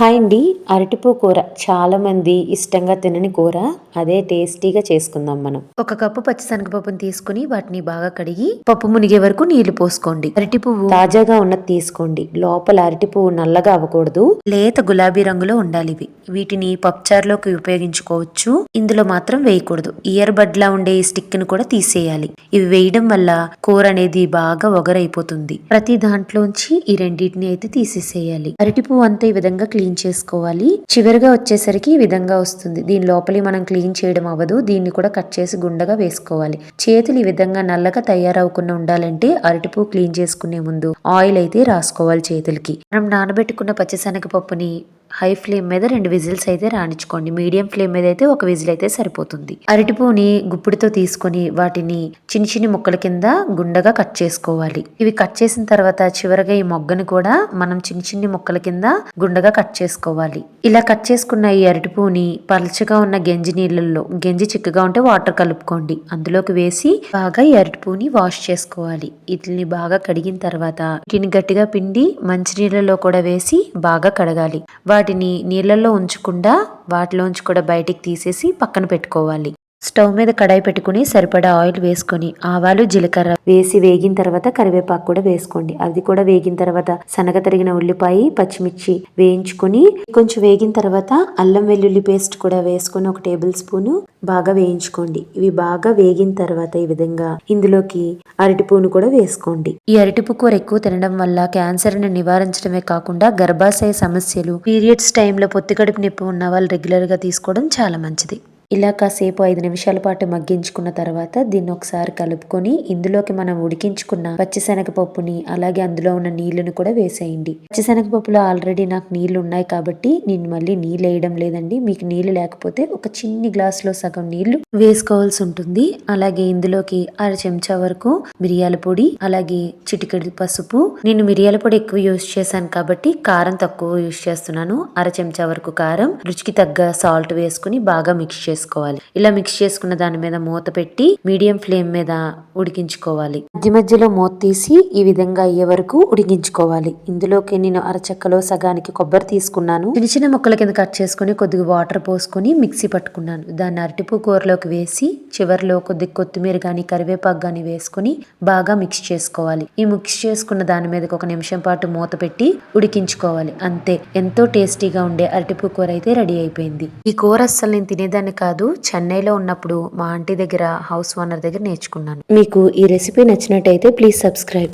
Hi అండి అరటిపూ కూర. చాలా మంది ఇష్టంగా తినని కూర. అదే టేస్టీగా చేసుకుందాం మనం. ఒక కప్పు పచ్చిశనగపప్పును తీసుకుని వాటిని బాగా కడిగి పప్పు మునిగే వరకు నీళ్ళు పోసుకోండి. అరటి పువ్వు తాజాగా ఉన్నది తీసుకోండి. లోపల అరటి పువ్వు నల్లగా అవ్వకూడదు. లేత గులాబీ రంగులో ఉండాలి ఇవి. వీటిని పప్పుచారులోకి ఉపయోగించుకోవచ్చు. ఇందులో మాత్రం వేయకూడదు. ఇయర్ బడ్ లా ఉండే ఈ స్టిక్ను కూడా తీసేయాలి. ఇవి వేయడం వల్ల కూర అనేది బాగా ఒగరైపోతుంది. ప్రతి దాంట్లోంచి ఈ రెండింటిని అయితే తీసేసేయాలి. అరటి పువ్వు అంతా ఈ విధంగా క్లీన్ చేసుకోవాలి. చివరిగా వచ్చేసరికి ఈ విధంగా వస్తుంది. దీని లోపలి మనం క్లీన్ చేయడం అవ్వదు. దీన్ని కూడా కట్ చేసి గుండగా వేసుకోవాలి. చేతులు ఈ విధంగా నల్లగా తయారవకుండా ఉండాలంటే అరటిపూ క్లీన్ చేసుకునే ముందు ఆయిల్ అయితే రాసుకోవాలి చేతులకి. మనం నానబెట్టుకున్న పచ్చిశనగపప్పుని హై ఫ్లేమ్ మీద రెండు విజిల్స్ అయితే రాణించుకోండి. మీడియం ఫ్లేమ్ మీద అయితే ఒక విజిల్ అయితే సరిపోతుంది. అరటిపూని గుప్పిడితో తీసుకొని వాటిని చిన్న చిన్న ముక్కల కింద గుండగా కట్ చేసుకోవాలి. ఇవి కట్ చేసిన తర్వాత చివరగా ఈ మొగ్గని కూడా మనం చిన్న చిన్న ముక్కల కింద గుండగా కట్ చేసుకోవాలి. ఇలా కట్ చేసుకున్న ఈ అరటిపూని పలచగా ఉన్న గంజి నీళ్ళల్లో గంజి చిక్కగా ఉంటే వాటర్ కలుపుకోండి. అందులోకి వేసి బాగా ఈ అరటిపూని వాష్ చేసుకోవాలి. వీటిని బాగా కడిగిన తర్వాత వీటిని గట్టిగా పిండి మంచి నీళ్ళలో కూడా వేసి బాగా కడగాలి. వాటిని నీళ్ళల్లో ఉంచకుండా వాటిలోంచి కూడా బయటికి తీసేసి పక్కన పెట్టుకోవాలి. స్టవ్ మీద కడాయి పెట్టుకుని సరిపడా ఆయిల్ వేసుకొని ఆవాలు జీలకర్ర వేసి వేగిన తర్వాత కరివేపాకు కూడా వేసుకోండి. అది కూడా వేగిన తర్వాత సనగ తరిగిన ఉల్లిపాయ పచ్చిమిర్చి వేయించుకొని కొంచెం వేగిన తర్వాత అల్లం వెల్లుల్లి పేస్ట్ కూడా వేసుకొని ఒక టేబుల్ స్పూన్ బాగా వేయించుకోండి. ఇవి బాగా వేగిన తర్వాత ఈ విధంగా ఇందులోకి అరటిపూను కూడా వేసుకోండి. ఈ అరటిపు కూర ఎక్కువ తినడం వల్ల క్యాన్సర్ని నివారించడమే కాకుండా గర్భాశయ సమస్యలు పీరియడ్స్ టైంలో పొత్తి కడుపు నొప్పి ఉన్న వాళ్ళు రెగ్యులర్గా తీసుకోవడం చాలా మంచిది. ఇలా కాసేపు ఐదు నిమిషాల పాటు మగ్గించుకున్న తర్వాత దీన్ని ఒకసారి కలుపుకొని ఇందులోకి మనం ఉడికించుకున్న పచ్చిశనగపప్పుని అలాగే అందులో ఉన్న నీళ్ళను కూడా వేసేయండి. పచ్చిశనగపప్పులో ఆల్రెడీ నాకు నీళ్ళు ఉన్నాయి కాబట్టి నేను మళ్ళీ నీళ్ళు వేయడం లేదండి. మీకు నీళ్ళు లేకపోతే ఒక చిన్ని గ్లాసులో సగం నీళ్ళు వేసుకోవాల్సి ఉంటుంది. అలాగే ఇందులోకి అర చెంచా వరకు మిరియాల పొడి అలాగే చిటికెడు పసుపు. నేను మిరియాల పొడి ఎక్కువ యూస్ చేశాను కాబట్టి కారం తక్కువ యూస్ చేస్తున్నాను. అర చెంచా వరకు కారం రుచికి తగ్గ సాల్ట్ వేసుకుని బాగా మిక్స్ చేసుకోవాలి ఇలా మిక్స్ చేసుకున్న దాని మీద మూత పెట్టి మీడియం ఫ్లేమ్ మీద ఉడికించుకోవాలి. మధ్య మధ్యలో మూత తీసి ఈ విధంగా అయ్యే వరకు ఉడికించుకోవాలి. ఇందులోకి నేను అరచెక్కలో సగానికి కొబ్బరి తీసుకున్నాను. చిన్న చిన్న ముక్కల కింద కట్ చేసుకుని కొద్దిగా వాటర్ పోసుకొని మిక్సీ పట్టుకున్నాను. దాన్ని అరటిపు కూరలోకి వేసి చివరిలో కొద్ది కొత్తిమీర కానీ కరివేపాకు కానీ వేసుకుని బాగా మిక్స్ చేసుకోవాలి. ఈ మిక్స్ చేసుకున్న దాని మీదకి ఒక నిమిషం పాటు మూత పెట్టి ఉడికించుకోవాలి. అంతే. ఎంతో టేస్టీగా ఉండే అరటిపు కూర అయితే రెడీ అయిపోయింది. ఈ కూర అస్సలు నేను తినేదాన్ని కాదు చెన్నైలో ఉన్నప్పుడు మా ఆంటీ దగ్గర హౌస్ ఓనర్ దగ్గర నేర్చుకున్నాను. మీకు ఈ రెసిపీ నచ్చినట్టయితే ప్లీజ్ సబ్స్క్రైబ్.